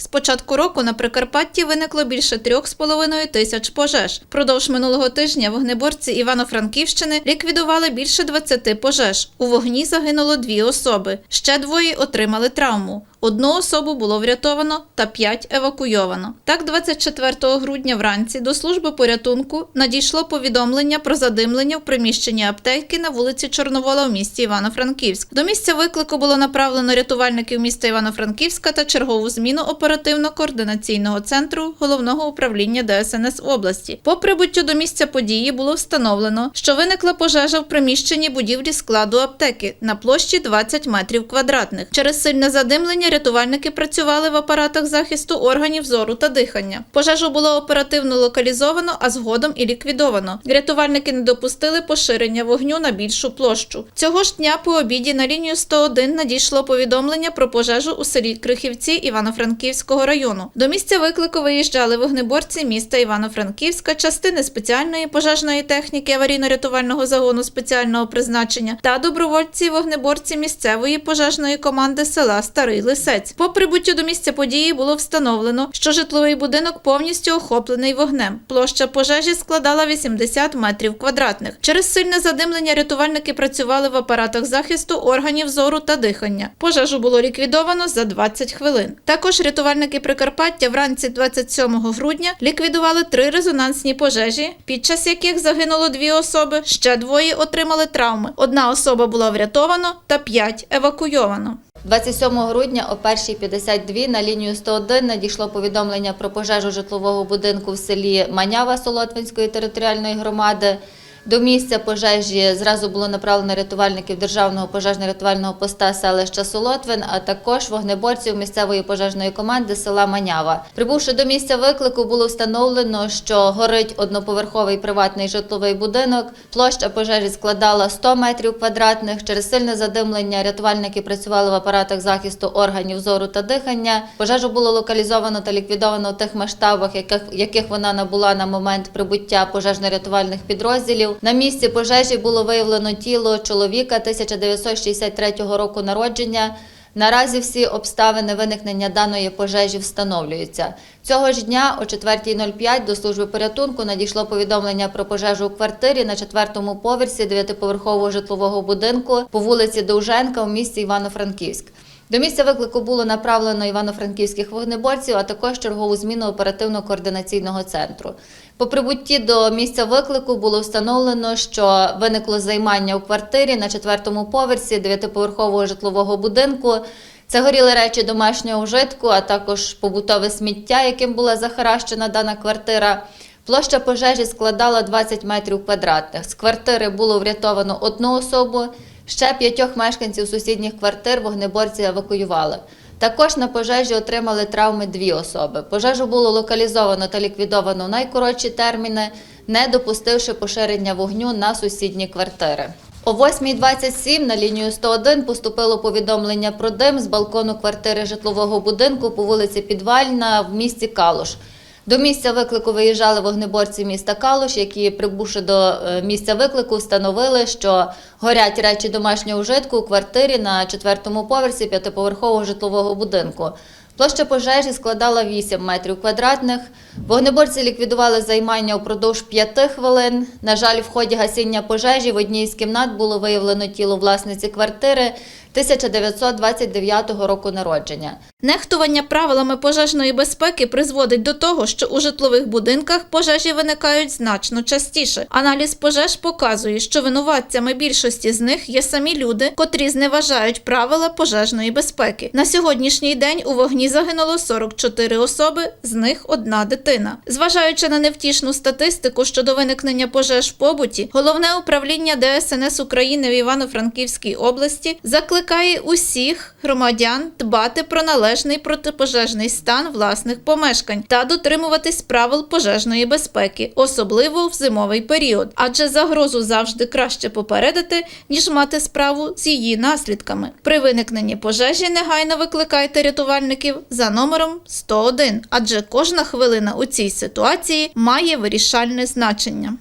З початку року на Прикарпатті виникло більше 3,5 тисяч пожеж. Продовж минулого тижня вогнеборці Івано-Франківщини ліквідували більше 20 пожеж. У вогні загинуло дві особи. Ще двоє отримали травму. Одну особу було врятовано та п'ять евакуйовано. Так, 24 грудня вранці до служби порятунку надійшло повідомлення про задимлення в приміщенні аптеки на вулиці Чорновола в місті Івано-Франківськ. До місця виклику було направлено рятувальників міста Івано-Франківська та чергову зміну оперативно-координаційного центру головного управління ДСНС області. По прибуттю до місця події було встановлено, що виникла пожежа в приміщенні будівлі складу аптеки на площі 20 метрів квадратних. Через сильне задимлення рятувальники працювали в апаратах захисту органів зору та дихання. Пожежу було оперативно локалізовано, а згодом і ліквідовано. Рятувальники не допустили поширення вогню на більшу площу. Цього ж дня по обіді на лінію 101 надійшло повідомлення про пожежу у селі Крихівці Івано-Франківського району. До місця виклику виїжджали вогнеборці міста Івано-Франківська, частини спеціальної пожежної техніки аварійно-рятувального загону спеціального призначення та добровольці вогнеборці місцевої пожежної команди села Старий Лисець. По прибуттю до місця події було встановлено, що житловий будинок повністю охоплений вогнем. Площа пожежі складала 80 метрів квадратних. Через сильне задимлення рятувальники працювали в апаратах захисту органів зору та дихання. Пожежу було ліквідовано за 20 хвилин. Також рятувальники Прикарпаття вранці 27 грудня ліквідували три резонансні пожежі, під час яких загинуло дві особи. Ще двоє отримали травми. Одна особа була врятовано та п'ять евакуйовано. 27 грудня о 1.52 на лінію 101 надійшло повідомлення про пожежу житлового будинку в селі Манява Солотвинської територіальної громади. До місця пожежі зразу було направлено рятувальників Державного пожежно-рятувального поста селища Солотвин, а також вогнеборців місцевої пожежної команди села Манява. Прибувши до місця виклику, було встановлено, що горить одноповерховий приватний житловий будинок. Площа пожежі складала 100 метрів квадратних. Через сильне задимлення рятувальники працювали в апаратах захисту органів зору та дихання. Пожежу було локалізовано та ліквідовано в тих масштабах, яких, вона набула на момент прибуття пожежно-рятувальних підрозділів. На місці пожежі було виявлено тіло чоловіка 1963 року народження. Наразі всі обставини виникнення даної пожежі встановлюються. Цього ж дня о 4.05 до служби порятунку надійшло повідомлення про пожежу у квартирі на четвертому поверсі дев'ятиповерхового житлового будинку по вулиці Довженка у місті Івано-Франківськ. До місця виклику було направлено івано-франківських вогнеборців, а також чергову зміну оперативно-координаційного центру. По прибутті до місця виклику було встановлено, що виникло займання у квартирі на четвертому поверсі дев'ятиповерхового житлового будинку. Це горіли речі домашнього вжитку, а також побутове сміття, яким була захаращена дана квартира. Площа пожежі складала 20 метрів квадратних. З квартири було врятовано одну особу. Ще п'ятьох мешканців сусідніх квартир вогнеборці евакуювали. Також на пожежі отримали травми дві особи. Пожежу було локалізовано та ліквідовано в найкоротші терміни, не допустивши поширення вогню на сусідні квартири. О 8.27 на лінію 101 поступило повідомлення про дим з балкону квартири житлового будинку по вулиці Підвальна в місті Калуш. До місця виклику виїжджали вогнеборці міста Калуш, які, прибувши до е, місця виклику, встановили, що горять речі домашнього вжитку у квартирі на четвертому поверсі п'ятиповерхового житлового будинку. Площа пожежі складала 8 метрів квадратних. Вогнеборці ліквідували займання упродовж 5 хвилин. На жаль, в ході гасіння пожежі в одній з кімнат було виявлено тіло власниці квартири 1929 року народження. Нехтування правилами пожежної безпеки призводить до того, що у житлових будинках пожежі виникають значно частіше. Аналіз пожеж показує, що винуватцями більшості з них є самі люди, котрі зневажають правила пожежної безпеки. На сьогоднішній день у вогні загинуло 44 особи, з них одна дитина. Зважаючи на невтішну статистику щодо виникнення пожеж в побуті, головне управління ДСНС України в Івано-Франківській області закликає усіх громадян дбати про належний протипожежний стан власних помешкань та дотримуватись правил пожежної безпеки, особливо в зимовий період, адже загрозу завжди краще попередити, ніж мати справу з її наслідками. При виникненні пожежі негайно викликайте рятувальників за номером 101, адже кожна хвилина у цій ситуації має вирішальне значення.